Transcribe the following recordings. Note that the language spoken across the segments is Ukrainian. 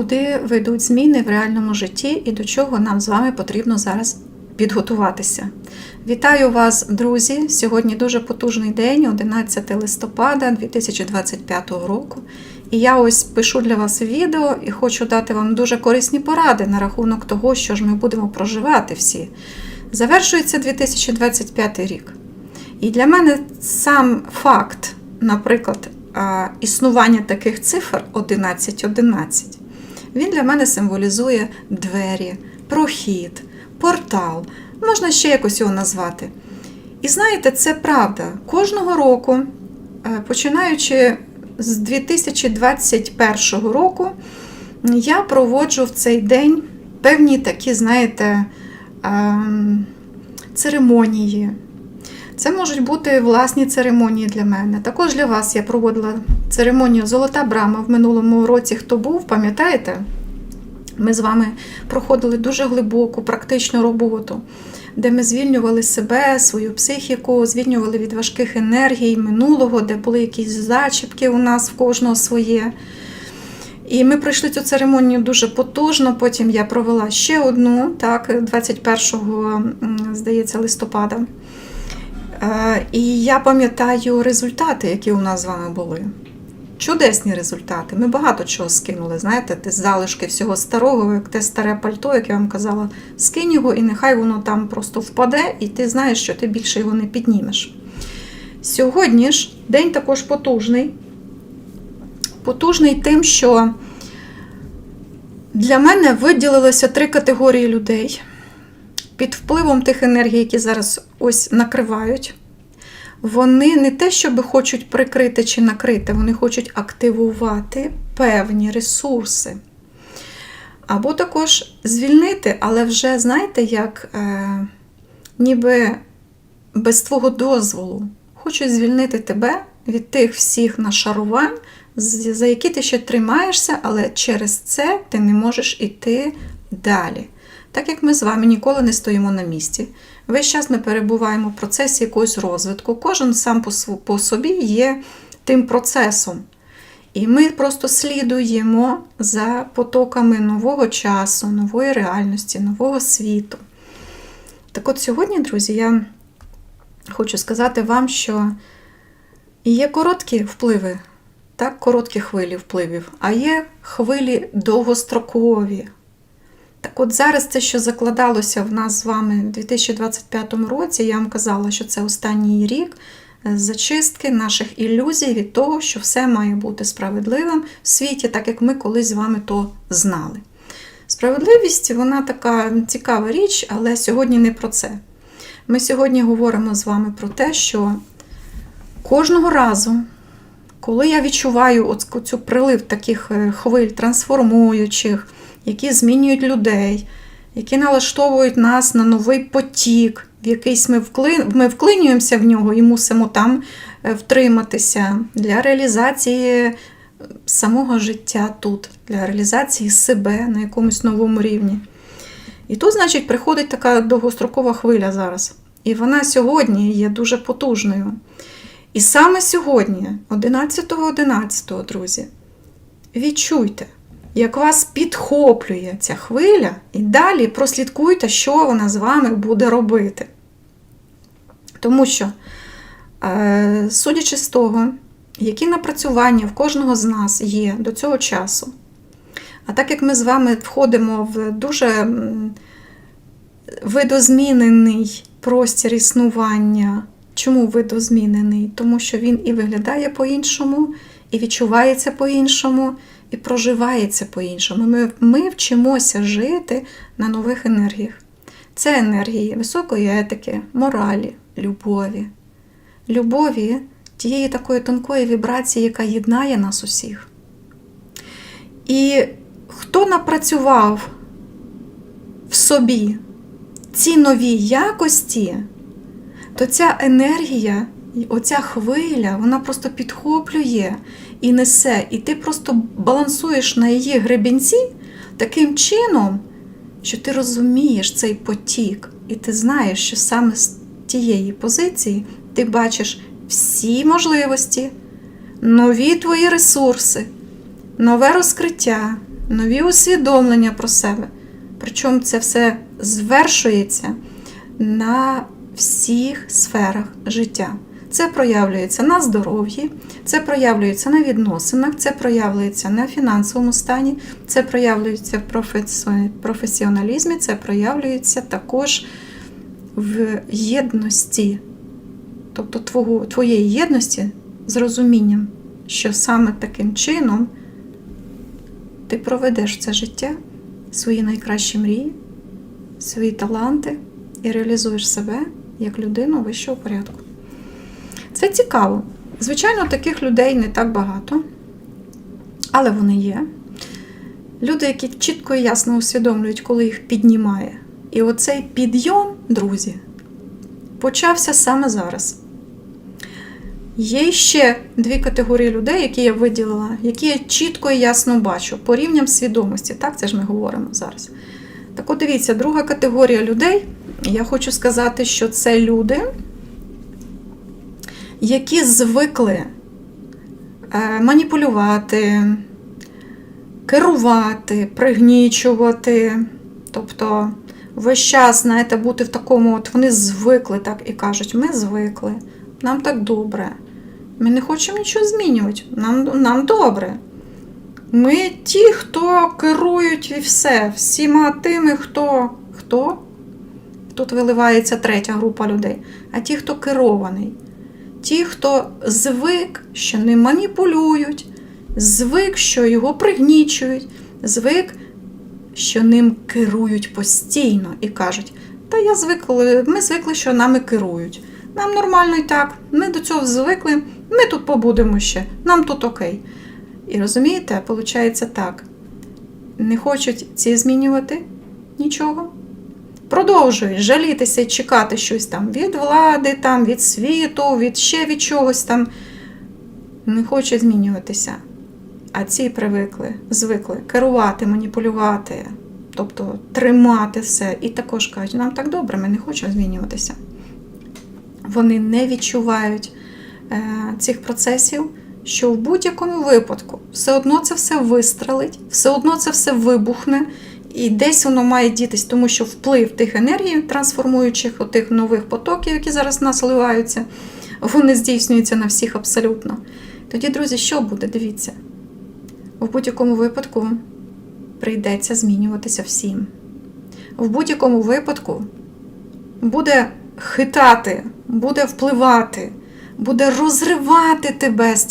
куди ведуть зміни в реальному житті і до чого нам з вами потрібно зараз підготуватися. Вітаю вас, друзі! Сьогодні дуже потужний день, 11 листопада 2025 року. І я ось пишу для вас відео і хочу дати вам дуже корисні поради на рахунок того, що ж ми будемо проживати всі. Завершується 2025 рік. І для мене сам факт, наприклад, існування таких цифр 11.11, він для мене символізує двері, прохід, портал, можна ще якось його назвати. І знаєте, це правда. Кожного року, е, починаючи з 2021 року, я проводжу в цей день певні такі, знаєте, ем, церемонії. Це можуть бути власні церемонії для мене. Також для вас я проводила церемонію Золота брама в минулому році. Хто був, пам'ятаєте? Ми з вами проходили дуже глибоку практичну роботу, де ми звільнювали себе, свою психіку, звільнювали від важких енергій минулого, де були якісь зачіпки у нас в кожного своє. І ми пройшли цю церемонію дуже потужно. Потім я провела ще одну, так, 21, здається, листопада. Е, І я пам'ятаю результати, які у нас з вами були. Чудесні результати. Ми багато чого скинули. Знаєте, те залишки всього старого, як те старе пальто, як я вам казала, скинь його, і нехай воно там просто впаде, і ти знаєш, що ти більше його не піднімеш. Сьогодні ж день також потужний. Потужний тим, що для мене виділилося три категорії людей під впливом тих енергій, які зараз ось накривають. Вони не те, щоб хочуть прикрити чи накрити, вони хочуть активувати певні ресурси. Або також звільнити, але вже, знаєте, як е, ніби без твого дозволу. Хочуть звільнити тебе від тих всіх нашарувань, за які ти ще тримаєшся, але через це ти не можеш іти далі. Так як ми з вами ніколи не стоїмо на місці. Весь час ми перебуваємо в процесі якогось розвитку. Кожен сам по собі є тим процесом. І ми просто слідуємо за потоками нового часу, нової реальності, нового світу. Так от сьогодні, друзі, я хочу сказати вам, що є короткі впливи, так, короткі хвилі впливів, а є хвилі довгострокові. Так от зараз це, що закладалося в нас з вами у 2025 році, я вам казала, що це останній рік е, зачистки наших ілюзій від того, що все має бути справедливим в світі, так як ми колись з вами то знали. Справедливість вона така цікава річ, але сьогодні не про це. Ми сьогодні говоримо з вами про те, що кожного разу, коли я відчуваю цю прилив таких е, хвиль трансформуючих, які змінюють людей, які налаштовують нас на новий потік, в якийсь ми, вклин... ми вклинюємося в нього і мусимо там е, втриматися для реалізації е, самого життя тут, для реалізації себе на якомусь новому рівні. І тут, значить, приходить така довгострокова хвиля зараз. І вона сьогодні є дуже потужною. І саме сьогодні, 11.11, друзі, відчуйте, як вас підхоплює ця хвиля, і далі прослідкуйте, що вона з вами буде робити. Тому що, е, судячи з того, які напрацювання в кожного з нас є до цього часу, а так як ми з вами входимо в дуже видозмінений простір існування. Чому видозмінений? Тому що він і виглядає по-іншому, і відчувається по-іншому, і проживається по-іншому. Ми, ми вчимося жити на нових енергіях. Це енергії високої етики, моралі, любові. Любові тієї такої тонкої вібрації, яка єднає нас усіх. І хто напрацював в собі ці нові якості, то ця енергія, оця хвиля, вона просто підхоплює і несе, і ти просто балансуєш на її гребінці таким чином, що ти розумієш цей потік, і ти знаєш, що саме з тієї позиції ти бачиш всі можливості, нові твої ресурси, нове розкриття, нові усвідомлення про себе. Причому це все звершується на всіх сферах життя. Це проявлюється на здоров'ї, це проявлюється на відносинах, це проявлюється на фінансовому стані, це проявлюється в професіоналізмі, це проявлюється також в єдності, тобто твого, твоєї єдності з розумінням, що саме таким чином ти проведеш це життя, свої найкращі мрії, свої таланти і реалізуєш себе як людину вищого порядку. Це цікаво. Звичайно, таких людей не так багато, але вони є. Люди, які чітко і ясно усвідомлюють, коли їх піднімає. І оцей підйом, друзі, почався саме зараз. Є ще дві категорії людей, які я виділила, які я чітко і ясно бачу по рівням свідомості. Так, це ж ми говоримо зараз. Так от дивіться, друга категорія людей, я хочу сказати, що це люди, які звикли е, маніпулювати, керувати, пригнічувати. Тобто весь час, знаєте, бути в такому, от вони звикли так і кажуть, ми звикли, нам так добре. Ми не хочемо нічого змінювати, нам, нам добре. Ми ті, хто керують і все, всіма тими, хто. хто? Тут виливається третя група людей. А ті, хто керований, ті, хто звик, що ним маніпулюють, звик, що його пригнічують, звик, що ним керують постійно і кажуть, та я звикли, ми звикли, що нами керують. Нам нормально і так, ми до цього звикли, ми тут побудемо ще, нам тут окей. І розумієте, виходить так. Не хочуть ці змінювати нічого. Продовжують жалітися і чекати щось там від влади, там, від світу, від ще від чогось там. Не хочуть змінюватися. А ці привикли, звикли керувати, маніпулювати, тобто тримати все. І також кажуть, нам так добре, ми не хочемо змінюватися. Вони не відчувають е, цих процесів, що в будь-якому випадку все одно це все вистрелить, все одно це все вибухне, і десь воно має дітись, тому що вплив тих енергій, трансформуючих, тих нових потоків, які зараз в нас ливаються, вони здійснюються на всіх абсолютно. Тоді, друзі, що буде? Дивіться. В будь-якому випадку прийдеться змінюватися всім. В будь-якому випадку буде хитати, буде впливати, буде розривати тебе з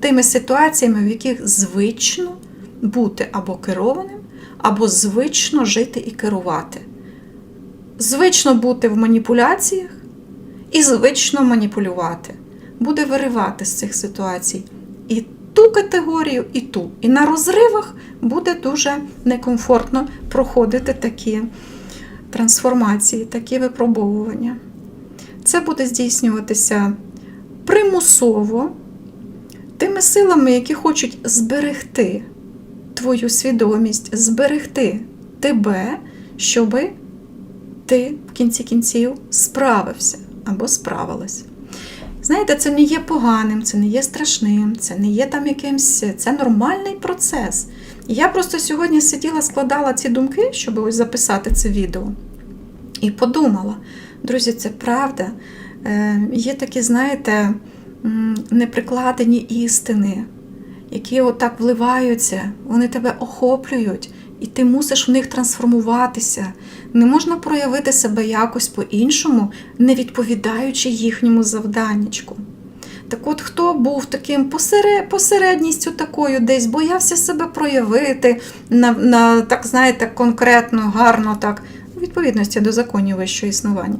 тими ситуаціями, в яких звично бути або керованим, або звично жити і керувати. Звично бути в маніпуляціях і звично маніпулювати. Буде виривати з цих ситуацій і ту категорію, і ту. І на розривах буде дуже некомфортно проходити такі трансформації, такі випробовування. Це буде здійснюватися примусово тими силами, які хочуть зберегти твою свідомість, зберегти тебе, щоби ти в кінці кінців справився або справилась. Знаєте, це не є поганим, це не є страшним, це не є там якимсь, це нормальний процес. І я просто сьогодні сиділа, складала ці думки, щоб ось записати це відео. І подумала, друзі, це правда. Е, Є такі, знаєте, неприкладені істини, які отак вливаються, вони тебе охоплюють, і ти мусиш в них трансформуватися. Не можна проявити себе якось по-іншому, не відповідаючи їхньому завданнячку. Так от, хто був таким посере- посередністю такою, десь боявся себе проявити на, на так, знаєте, конкретно, гарно так, у відповідності до законів вищого існування,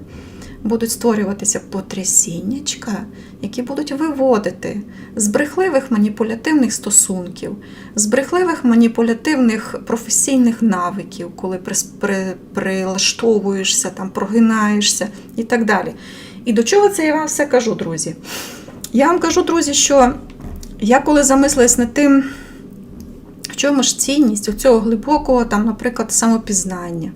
будуть створюватися потрясіннячка, які будуть виводити з брехливих маніпулятивних стосунків, з брехливих маніпулятивних професійних навиків, коли прилаштовуєшся, там, прогинаєшся і так далі. І до чого це я вам все кажу, друзі? Я вам кажу, друзі, що я коли замислилась над тим, в чому ж цінність у цього глибокого, там, наприклад, самопізнання,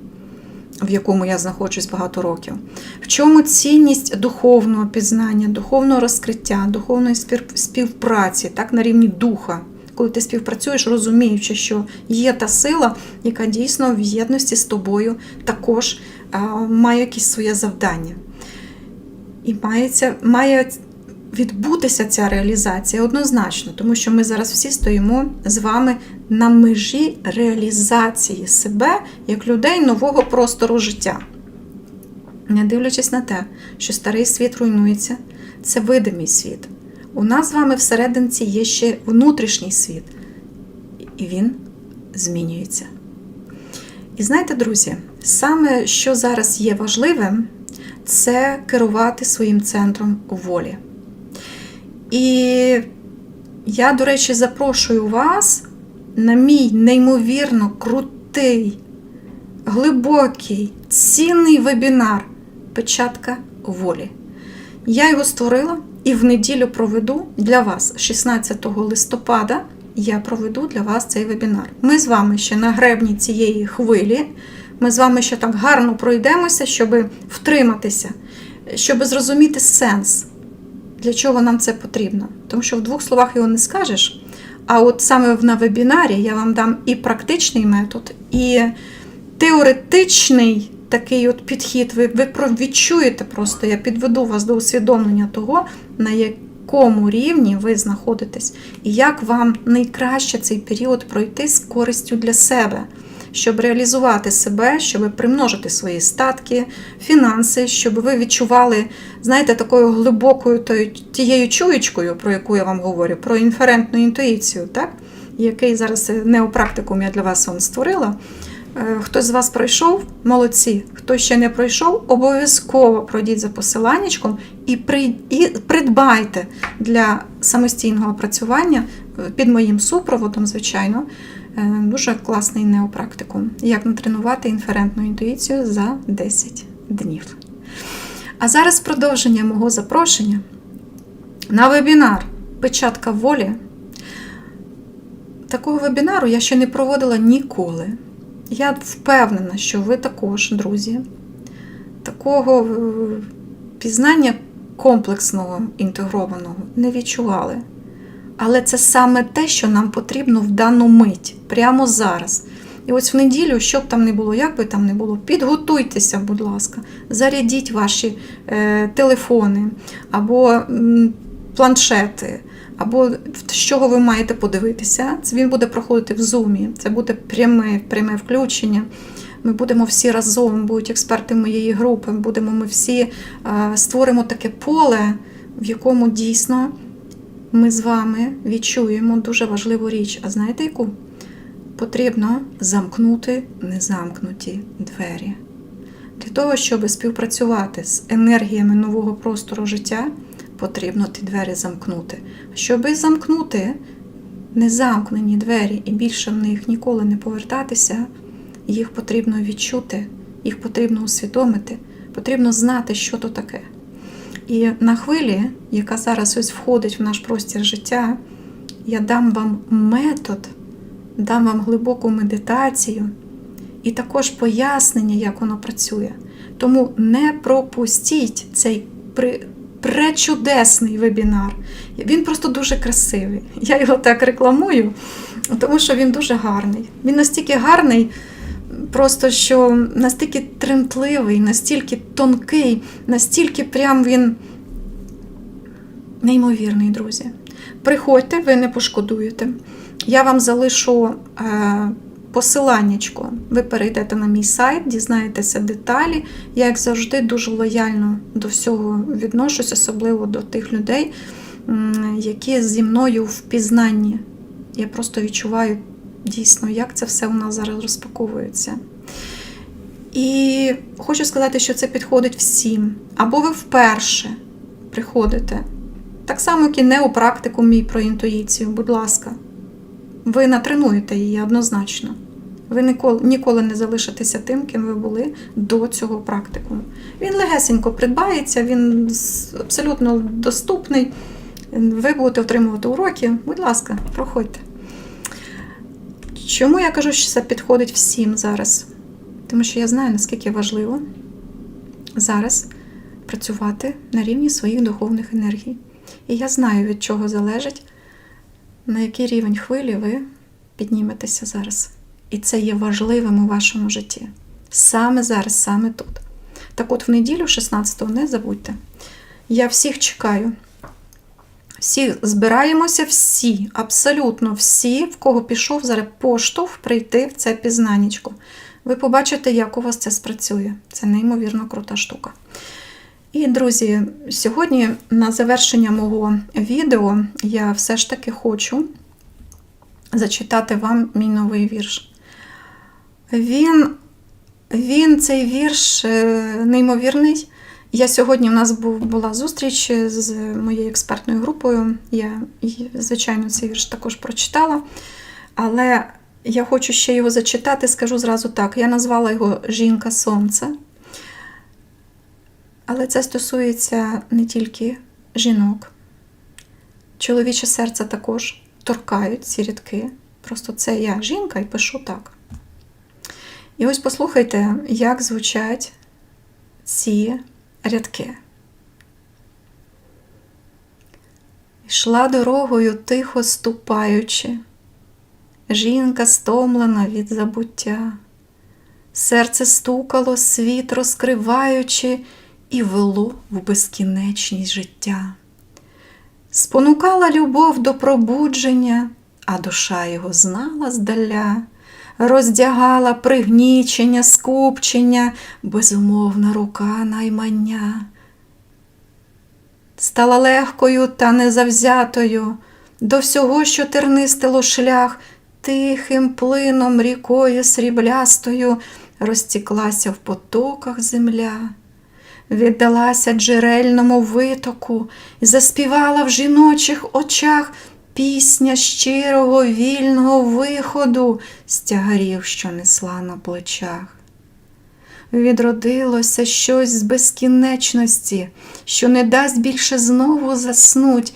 в якому я знаходжусь багато років, в чому цінність духовного пізнання, духовного розкриття, духовної співпраці, так, на рівні духа, коли ти співпрацюєш, розуміючи, що є та сила, яка дійсно в єдності з тобою також має якесь своє завдання. І мається, має відбутися ця реалізація однозначно, тому що ми зараз всі стоїмо з вами на межі реалізації себе як людей нового простору життя. Не дивлячись на те, що старий світ руйнується, це видимий світ. У нас з вами всерединці є ще внутрішній світ, і він змінюється. І знаєте, друзі, саме що зараз є важливим, це керувати своїм центром волі. І я, до речі, запрошую вас на мій неймовірно крутий, глибокий, цінний вебінар Печатка волі. Я його створила і в неділю проведу для вас 16 листопада. Я проведу для вас цей вебінар. Ми з вами ще на гребні цієї хвилі. Ми з вами ще так гарно пройдемося, щоб втриматися, щоб зрозуміти сенс, для чого нам це потрібно. Тому що в двох словах його не скажеш. А от саме на вебінарі я вам дам і практичний метод, і теоретичний такий от підхід. Ви, ви відчуєте просто, я підведу вас до усвідомлення того, на якому рівні ви знаходитесь, і як вам найкраще цей період пройти з користю для себе. Щоб реалізувати себе, щоб примножити свої статки, фінанси, щоб ви відчували, знаєте, такою глибокою тією чуєчкою, про яку я вам говорю, про інферентну інтуїцію, так? який зараз е, неопрактикум я для вас вам створила. Е, Хтось з вас пройшов, молодці. Хто ще не пройшов, обов'язково пройдіть за посиланнячком і, при, і придбайте для самостійного опрацювання е, під моїм супроводом, звичайно, дуже класний неопрактикум. Як натренувати інферентну інтуїцію за 10 днів. А зараз продовження мого запрошення на вебінар Печатка волі. Такого вебінару я ще не проводила ніколи. Я впевнена, що ви також, друзі, такого е, пізнання комплексного, інтегрованого не відчували. Але це саме те, що нам потрібно в дану мить, прямо зараз. І ось в неділю, що б там не було, як би там не було, підготуйтеся, будь ласка, зарядіть ваші е, телефони або м, планшети, або з чого ви маєте подивитися. Це він буде проходити в зумі, це буде пряме, пряме включення. Ми будемо всі разом, будуть експерти моєї групи, будемо ми всі е, створимо таке поле, в якому дійсно ми з вами відчуємо дуже важливу річ. А знаєте яку? Потрібно замкнути незамкнуті двері. Для того, щоб співпрацювати з енергіями нового простору життя, потрібно ті двері замкнути. Щоби замкнути незамкнені двері і більше в них ніколи не повертатися, їх потрібно відчути, їх потрібно усвідомити, потрібно знати, що то таке. І на хвилі, яка зараз ось входить в наш простір життя, я дам вам метод, дам вам глибоку медитацію і також пояснення, як воно працює. Тому не пропустіть цей пречудесний вебінар. Він просто дуже красивий. Я його так рекламую, тому що він дуже гарний. Він настільки гарний, просто що настільки тремтливий, настільки тонкий, настільки прям він неймовірний, друзі. Приходьте, ви не пошкодуєте. Я вам залишу е, посиланнячко. Ви перейдете на мій сайт, дізнаєтеся деталі. Я, як завжди, дуже лояльно до всього відношусь, особливо до тих людей, які зі мною в пізнанні. Я просто відчуваю дійсно, як це все у нас зараз розпаковується. І хочу сказати, що це підходить всім. Або ви вперше приходите. Так само, як і неопрактику мій про інтуїцію, будь ласка. Ви натренуєте її однозначно. Ви ніколи, ніколи не залишитеся тим, ким ви були до цього практикуму. Він легесенько придбається, він абсолютно доступний. Ви будете отримувати уроки. Будь ласка, проходьте. Чому я кажу, що це підходить всім зараз? Тому що я знаю, наскільки важливо зараз працювати на рівні своїх духовних енергій. І я знаю, від чого залежить на який рівень хвилі ви підніметеся зараз. І це є важливим у вашому житті. Саме зараз, саме тут. Так от, в неділю, 16-го, не забудьте. Я всіх чекаю. Всі збираємося, всі, абсолютно всі, в кого пішов зараз поштовх прийти в це пізнанічко. Ви побачите, як у вас це спрацює. Це неймовірно крута штука. І, друзі, сьогодні на завершення мого відео я все ж таки хочу зачитати вам мій новий вірш. Він, він цей вірш е, неймовірний. Я сьогодні в нас був, була зустріч з моєю експертною групою. Я, звичайно, цей вірш також прочитала. Але я хочу ще його зачитати, скажу зразу так. Я назвала його Жінка Сонце. Але це стосується не тільки жінок. Чоловіче серце також торкають ці рядки. Просто це я жінка і пишу так. І ось послухайте, як звучать ці рядки. Йшла дорогою тихо ступаючи, жінка стомлена від забуття, серце стукало, світ розкриваючи, і вело в безкінечність життя. Спонукала любов до пробудження, а душа його знала здаля, роздягала пригнічення, скупчення, безумовна рука наймання. Стала легкою та незавзятою до всього, що тернистило шлях, тихим плином рікою сріблястою розтіклася в потоках земля віддалася джерельному витоку заспівала в жіночих очах пісня щирого вільного виходу з тягарів, що несла на плечах. Відродилося щось з безкінечності, що не дасть більше знову заснуть.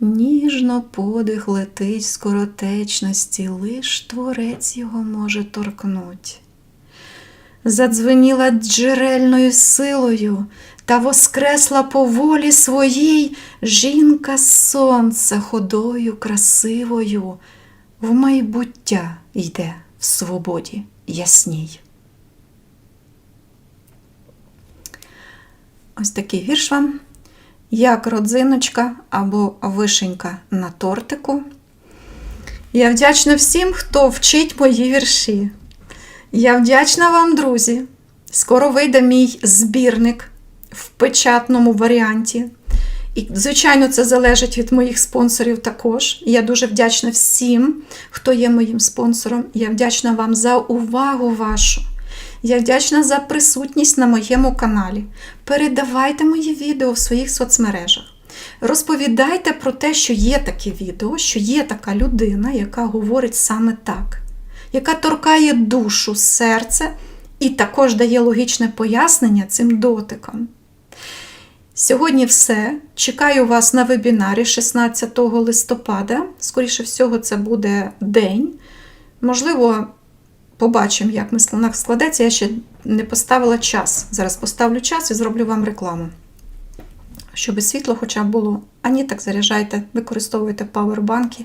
Ніжно подих летить з коротечності, лиш творець його може торкнуть задзвеніла джерельною силою та воскресла по волі своїй жінка сонця ходою красивою, в майбуття йде в свободі ясній. Ось такий вірш вам, як родзиночка або вишенька на тортику. Я вдячна всім, хто вчить мої вірші. Я вдячна вам, друзі. Скоро вийде мій збірник в печатному варіанті. І, звичайно, це залежить від моїх спонсорів також. Я дуже вдячна всім, хто є моїм спонсором. Я вдячна вам за увагу вашу. Я вдячна за присутність на моєму каналі. Передавайте мої відео в своїх соцмережах. Розповідайте про те, що є таке відео, що є така людина, яка говорить саме так яка торкає душу, серце і також дає логічне пояснення цим дотикам. Сьогодні все. Чекаю вас на вебінарі 16 листопада. Скоріше всього, це буде день. Можливо, побачимо, як ми складеться. Я ще не поставила час. Зараз поставлю час і зроблю вам рекламу. Щоб світло хоча б було. Ані так заряджайте, використовуйте павербанки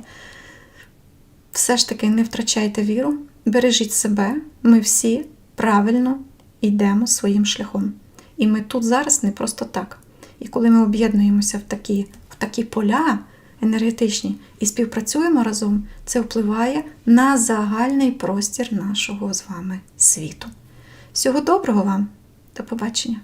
все ж таки не втрачайте віру, бережіть себе, ми всі правильно йдемо своїм шляхом. І ми тут зараз не просто так. І коли ми об'єднуємося в такі, в такі поля енергетичні і співпрацюємо разом, це впливає на загальний простір нашого з вами світу. Всього доброго вам, до побачення!